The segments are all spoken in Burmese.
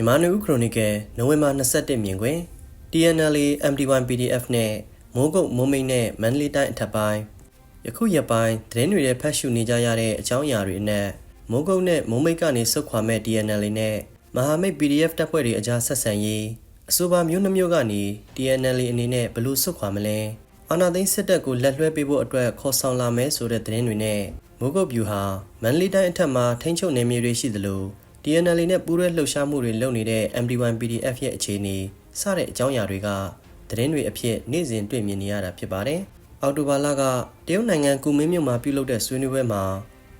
မြန်မာနွေဦးခရိုနီကယ်နိုဝင်ဘာ21မြင်ကွင် TNLA MD1 PDF နဲ့မိုးကုတ်မိုးမိတ်နဲ့မန္တလေးတိုင်းအထက်ပိုင်းယခုရက်ပိုင်းသတင်းတွေရဲ့ဖတ်ရှုနေကြရတဲ့အကြောင်းအရာတွေအနက်မိုးကုတ်နဲ့မိုးမိတ်ကနေဆုတ်ခွာမဲ့ TNLA နဲ့မဟာမိတ် PDF တပ်ဖွဲ့တွေအကြားဆက်ဆံရေးအဆိုပါမျိုးနှမျိုးကနေ TNLA အနေနဲ့ဘယ်လို့ဆုတ်ခွာမလဲအာနာသိန်းစစ်တပ်ကိုလက်လွှဲပေးဖို့အတွက်ခေါ်ဆောင်လာမယ်ဆိုတဲ့သတင်းတွေနဲ့မိုးကုတ်ဗျူဟာမန္တလေးတိုင်းအထက်မှာထိန်းချုပ်နေမြေတွေရှိသလို TNL နဲ့ပူးရဲလှုပ်ရှားမှုတွေလုပ်နေတဲ့ MD1 PDF ရဲ့အခြေအနေစတဲ့အကြောင်းအရာတွေကသတင်းတွေအဖြစ်နေ့စဉ်တွေ့မြင်နေရတာဖြစ်ပါတယ်။အော်တိုဘာလကတရုတ်နိုင်ငံကူမင်းမြို့မှာပြုလုပ်တဲ့ဆွေးနွေးပွဲမှာ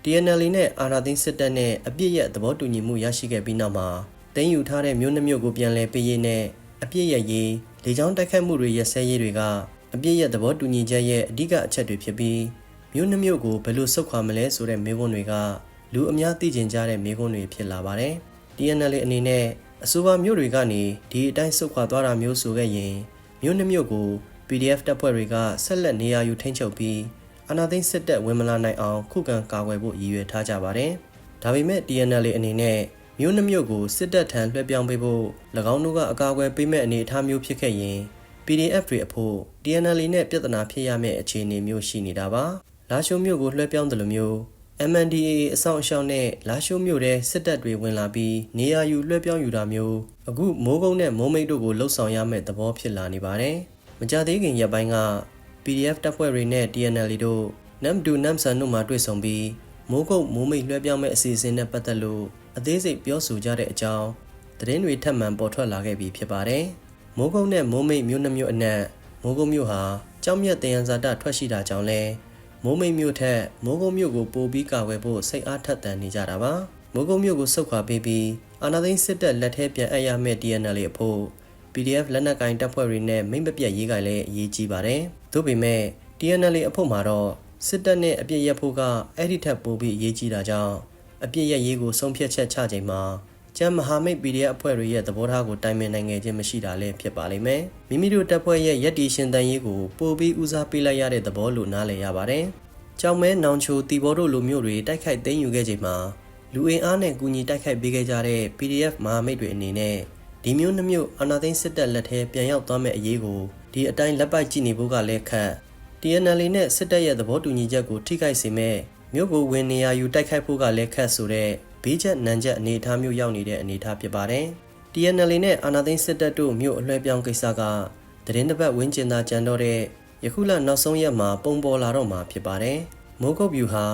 TNL နဲ့အာနာသိန်းစစ်တပ်နဲ့အပြစ်ရဲ့သဘောတူညီမှုရရှိခဲ့ပြီးနောက်မှာတင်းယူထားတဲ့မြို့နှမြို့ကိုပြန်လည်ပေးရေးနဲ့အပြစ်ရဲ့ရေးလေကြောင်းတိုက်ခတ်မှုတွေရစဲရေးတွေကအပြစ်ရဲ့သဘောတူညီချက်ရဲ့အဓိကအချက်တွေဖြစ်ပြီးမြို့နှမြို့ကိုဘယ်လိုဆုတ်ခွာမလဲဆိုတဲ့မေးခွန်းတွေက လူအများသိကျင်ကြတဲ့မေးခွန်းတွေဖြစ်လာပါတယ်။ TNL အနေနဲ့အဆိုပါမြို့တွေကနေဒီအတိုင်းဆုတ်ခွာသွားတာမျိုးဆိုခဲ့ရင်မြို့နှမြို့ကို PDF တပ်ဖွဲ့တွေကဆက်လက်နေရာယူထိန်းချုပ်ပြီးအာဏာသိမ်းစစ်တပ်ဝင်မလာနိုင်အောင်ခုခံကာကွယ်ဖို့ရည်ရွယ်ထားကြပါတယ်။ဒါပေမဲ့ TNL အနေနဲ့မြို့နှမြို့ကိုစစ်တပ်ထံလွှဲပြောင်းပေးဖို့၎င်းတို့ကအကာအကွယ်ပေးမဲ့အနေအထားမျိုးဖြစ်ခဲ့ရင် PDF တွေအဖို့ TNL နဲ့ပြဿနာဖြစ်ရမယ့်အခြေအနေမျိုးရှိနေတာပါ။လာရှိုးမြို့ကိုလွှဲပြောင်းတယ်လို့မျိုး MNDAA အဆောင်အရှောက်နဲ့လာရှိုးမြို့ထဲစစ်တပ်တွေဝင်လာပြီးနေရာယူလွှဲပြောင်းယူတာမျိုးအခုမိုးကုန်းနဲ့မိုးမိတ်တို့ကိုလှုပ်ဆောင်ရမယ့်သဘောဖြစ်လာနေပါတယ်။မကြသေးခင်ရက်ပိုင်းက PDF တပ်ဖွဲ့တွေနဲ့ TNL တို့နမ်ဒူနမ်ဆန်တို့မှတွေ့ဆုံပြီးမိုးကုတ်မိုးမိတ်လွှဲပြောင်းမဲ့အစီအစဉ်နဲ့ပတ်သက်လို့အသေးစိတ်ပြောဆိုကြတဲ့အကြောင်းသတင်းတွေထပ်မံပေါ်ထွက်လာခဲ့ပြီးဖြစ်ပါတယ်။မိုးကုတ်နဲ့မိုးမိတ်မြို့နှမျိုးအနက်မိုးကုတ်မြို့ဟာကြောင်မြတ်တယံဇာတထွက်ရှိတာကြောင့်လဲ မိုးမိတ်မြို့ထက်မိုးကုတ်မြို့ကိုပိုပြီးကာကွယ်ဖို့စိတ်အားထက်သန်နေကြတာပါမိုးကုတ်မြို့ကိုဆုတ်ခွာပေးပြီးအာနာသိန်းစစ်တပ်လက်ထဲပြန်အပ်ရမယ့် TNL အဖို့ PDF လက်နက်ကင်တပ်ဖွဲ့တွေနဲ့မိမ့်မပြတ်ရေးကြိုင်လည်းအရေးကြီးပါတယ်။သို့ပေမဲ့ TNL အဖို့မှာတော့စစ်တပ်နဲ့အပြစ်ရက်ဖို့ကအဲ့ဒီထက်ပိုပြီးအရေးကြီးတာကြောင့်အပြစ်ရက်ရေးကိုဆုံးဖြတ်ချက်ချချိန်မှာ ကျမ်းမဟာမိတ် PDF အဖွဲ့တွေရဲ့သဘောထားကိုတိုင်ပင်နိုင်ခဲ့ခြင်းမရှိတာလည်းဖြစ်ပါလိမ့်မယ်။မိမိတို့တပ်ဖွဲ့ရဲ့ရည်တည်ရှင်တန်ရေးကိုပိုပြီးဦးစားပေးလိုက်ရတဲ့သဘောလို့နားလည်ရပါတယ်။ကြောင်မဲနောင်ချိုတီဘောတို့လိုမျိုးတွေတိုက်ခိုက်သိမ်းယူခဲ့ချိန်မှာလူအင်အားနဲ့ကူညီတိုက်ခိုက်ပေးခဲ့ကြတဲ့ PDF မဟာမိတ်တွေအနေနဲ့ဒီမျိုးနှမျိုးအာနာသိန်းစစ်တပ်လက်ထဲပြန်ရောက်သွားမဲ့အရေးကိုဒီအတိုင်းလက်ပိုက်ကြည့်နေဖို့ကလည်းခက် TNL နဲ့စစ်တပ်ရဲ့သဘောတူညီချက်ကိုထိခိုက်စေမဲ့မြို့ကိုဝင်နေရယူတိုက်ခိုက်ဖို့ကလည်းခက်ဆိုတဲ့ ဘေးချက်နံချက်အနေအထားမျိုးရောက်နေတဲ့အနေအထားဖြစ်ပါတယ်။ TNL နဲ့အာနာသိန်းစစ်တပ်တို့မြို့အလွှဲပြောင်းကိစ္စကသတင်းတစ်ပတ်ဝင်းကျင်သာကြံတော့တဲ့ယခုလနောက်ဆုံးရက်မှာပုံပေါ်လာတော့မှာဖြစ်ပါတယ်။မိုးကုတ်ဗျူဟာ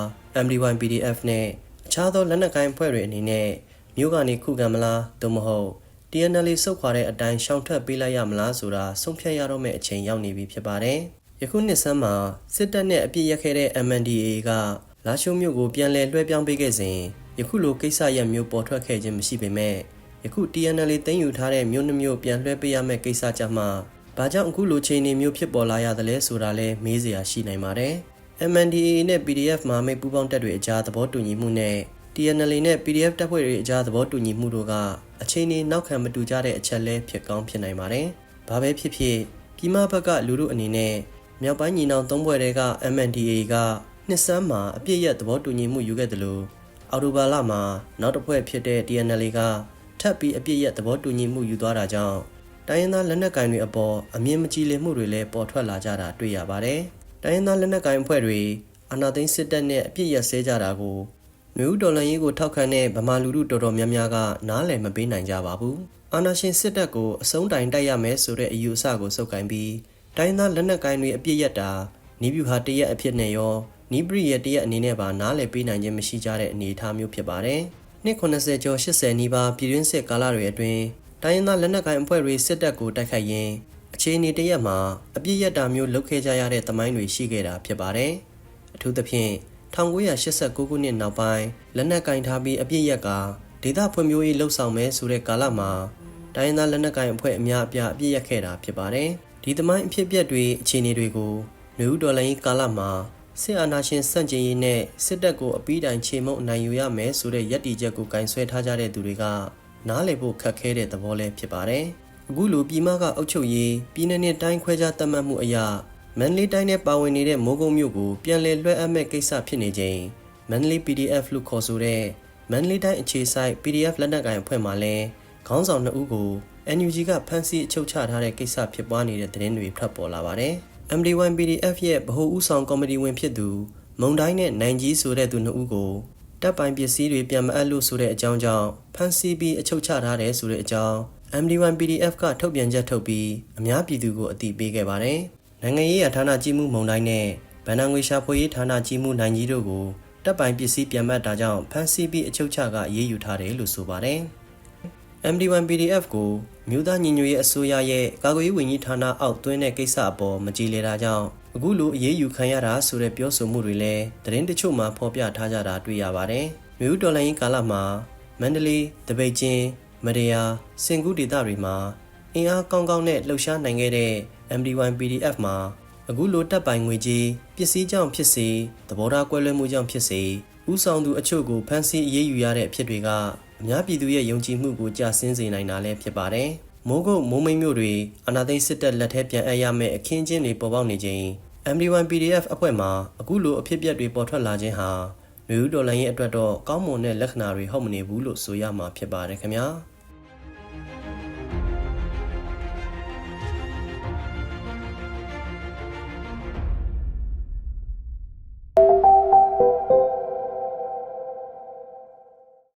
MD1 PDF နဲ့အခြားသောလက်နက်ကိုင်အဖွဲ့တွေအနေနဲ့မြို့ကနေခုခံမလားသို့မဟုတ် TNL စုတ်ခွာတဲ့အတိုင်းရှောင်ထွက်ပေးလိုက်ရမလားဆိုတာဆုံးဖြတ်ရတော့မယ့်အချိန်ရောက်နေပြီဖြစ်ပါတယ်။ယခုနှစ်ဆန်းမှာစစ်တပ်နဲ့အပြစ်ရက်ခဲ့တဲ့ MNDAA ကလာရှိုးမြို့ကိုပြန်လည်လွှဲပြောင်းပေးခဲ့စဉ် ယခုလိုကိစ္စရပ်မျိုးပေါ်ထွက်ခဲ့ခြင်းမရှိပေမဲ့ယခု TNL သိမ်းယူထားတဲ့မြို့နှမျိုးပြန်လွှဲပေးရမယ့်ကိစ္စကြမှာဘာကြောင့်အခုလိုချိန်နေမျိုးဖြစ်ပေါ်လာရသလဲဆိုတာလဲမေးစရာရှိနိုင်ပါတယ်။ MNDAA နဲ့ PDF မဟာမိတ်ပူးပေါင်းတပ်တွေအကြားသဘောတူညီမှုနဲ့ TNL နဲ့ PDF တပ်ဖွဲ့တွေအကြားသဘောတူညီမှုတို့ကအချိန်နေနောက်ခံမတူကြတဲ့အချက်လဲဖြစ်ကောင်းဖြစ်နိုင်ပါတယ်။ဘာပဲဖြစ်ဖြစ်ပြည်မဘက်ကလူတို့အနေနဲ့မြောက်ပိုင်းညီနောင်သုံးဘွဲ့တွေက MNDAA ကနှစ်ဆန်းမှာအပြည့်ရသဘောတူညီမှုယူခဲ့တယ်လို့ အော်တိုဘာလမှာနောက်တစ်ဖွဲ့ဖြစ်တဲ့ TNL ကထပ်ပြီးအပြည့်ရသဘောတူညီမှုယူသွားတာကြောင့်တိုင်းရင်းသားလက်နက်ကိုင်တွေအပေါ်အမြင့်မကြည်လင်မှုတွေလည်းပေါ်ထွက်လာကြတာတွေ့ရပါတယ်။တိုင်းရင်းသားလက်နက်ကိုင်အဖွဲ့တွေအာဏာသိမ်းစစ်တပ်နဲ့အပြစ်ရဆဲကြတာကိုမျိုးဒေါ်လာရေးကိုထောက်ခံတဲ့ဗမာလူထုတော်တော်များများကနားလည်မပေးနိုင်ကြပါဘူး။အာဏာရှင်စစ်တပ်ကိုအစုံတိုင်တိုက်ရမယ်ဆိုတဲ့အယူအဆကိုစုပ်ကိုင်ပြီးတိုင်းသားလက်နက်ကိုင်တွေအပြစ်ရတာနီးဗျူဟာတရက်အဖြစ်နဲ့ရော နီးပရိရဲ့တရက်အနေနဲ့ပါနားလည်ပေးနိုင်ခြင်းမရှိကြတဲ့အနေအထားမျိုးဖြစ်ပါတယ်။နှစ်80ကျော်80နီးပါးပြည်တွင်းစစ်ကာလတွေအတွင်းတိုင်းရင်းသားလက်နက်ကိုင်အဖွဲ့တွေစစ်တပ်ကိုတိုက်ခိုက်ရင်းအခြေအနေတရက်မှာအပြစ်ရတာမျိုးလုပ်ခဲ့ကြရတဲ့သမိုင်းတွေရှိခဲ့တာဖြစ်ပါတယ်။အထူးသဖြင့်1989ခုနှစ်နောက်ပိုင်းလက်နက်ကင်ထားပြီးအပြစ်ရက်ကဒေသဖွံ့ဖြိုးရေးလှုပ်ဆောင်မယ်ဆိုတဲ့ကာလမှာတိုင်းရင်းသားလက်နက်ကင်အဖွဲ့အများအပြားအပြစ်ရက်ခဲ့တာဖြစ်ပါတယ်။ဒီသမိုင်းအဖြစ်အပျက်တွေအခြေအနေတွေကိုလူဦးဒေါ်လာရေးကာလမှာ စစ်အာဏာရှင်စန့်ကျင်ရေးနဲ့စစ်တပ်ကိုအပီးတိုင်ချေမှုန်းနိုင်ယူရမယ်ဆိုတဲ့ရည်တည်ချက်ကိုကင်ဆွဲထားကြတဲ့သူတွေကနားလည်ဖို့ခက်ခဲတဲ့သဘောလည်းဖြစ်ပါတယ်။အခုလိုပြည်မကအုပ်ချုပ်ရေးပြည်내နဲ့တိုင်းခွဲခြားသတ်မှတ်မှုအရာမန္တလေးတိုင်းနဲ့ပါဝင်နေတဲ့မိုးကုံမြို့ကိုပြန်လည်လွှဲအပ်မဲ့ကိစ္စဖြစ်နေချိန်မန္တလေး PDF လို့ခေါ်ဆိုတဲ့မန္တလေးတိုင်းအခြေစိုက် PDF လက်နက်ကိုင်အဖွဲ့မှလည်းခေါင်းဆောင်နှစ်ဦးကို NUG ကဖမ်းဆီးအချုပ်ချထားတဲ့ကိစ္စဖြစ်ပွားနေတဲ့သတင်းတွေထွက်ပေါ်လာပါတယ်။ MD1 PDF ရဲ့ဗဟိုဦးဆောင်ကော်မတီဝင်ဖြစ်သူမုံတိုင်းနဲ့နိုင်ကြီးဆိုတဲ့သူနှစ်ဦးကိုတပ်ပိုင်ပစ္စည်းတွေပြန်မအပ်လို့ဆိုတဲ့အကြောင်းကြောင့်ဖမ်းဆီးပြီးအချုပ်ချထားတယ်ဆိုတဲ့အကြောင်း MD1 PDF ကထုတ်ပြန်ချက်ထုတ်ပြီးအများပြည်သူကိုအသိပေးခဲ့ပါတယ်။နိုင်ငံရေးရဌာနကြီးမှုမုံတိုင်းနဲ့ဗန်နာငွေရှာဖွေရေးဌာနကြီးမှုနိုင်ကြီးတို့ကိုတပ်ပိုင်ပစ္စည်းပြန်မတ်တာကြောင့်ဖမ်းဆီးပြီးအချုပ်ချကအရေးယူထားတယ်လို့ဆိုပါတယ်။ MD1 PDF ကို မြို့သားညီညွတ်ရေးအစိုးရရဲ့ကာကွယ်ရေးဝန်ကြီးဌာနအောက်သွင်းတဲ့ကိစ္စအပေါ်မကြည်လည်တာကြောင့်အခုလိုအရေးယူခံရတာဆိုတဲ့ပြောဆိုမှုတွေလည်းသတင်းတချို့မှာဖော်ပြထားကြတာတွေ့ရပါတယ်။မြို့တော်လိုင်းကာလမှာမန္တလေး၊တပိတ်ချင်း၊မရယာ၊စင်ကူးဒေသတွေမှာအင်အားကောင်းကောင်းနဲ့လှုပ်ရှားနိုင်ခဲ့တဲ့ MD1 PDF မှာအခုလိုတပ်ပိုင်ငွေကြီးပစ္စည်းကြောင့်ဖြစ်စေသဘောထားကွဲလွဲမှုကြောင့်ဖြစ်စေဥဆောင်သူအချို့ကိုဖမ်းဆီးအရေးယူရတဲ့အဖြစ်တွေက အများပြည်သူရဲ့ယုံကြည်မှုကိုကြာဆင်းစေနိုင်တာလည်းဖြစ်ပါတယ်။မိုးကုတ်မိုးမိတ်မြို့တွေအနာသိန်းစစ်တပ်လက်ထဲပြန်အပ်ရမယ့်အခင်းကျင်းတွေပေါ်ပေါက်နေချိန် MD1 PDF အဖွဲ့မှအခုလိုအဖြစ်အပျက်တွေပေါ်ထွက်လာခြင်းဟာလူဦးတော်လိုင်းရဲ့အတွက်တော့ကောင်းမွန်တဲ့လက္ခဏာတွေဟုတ်မနေဘူးလို့ဆိုရမှာဖြစ်ပါတယ်ခင်ဗျာ။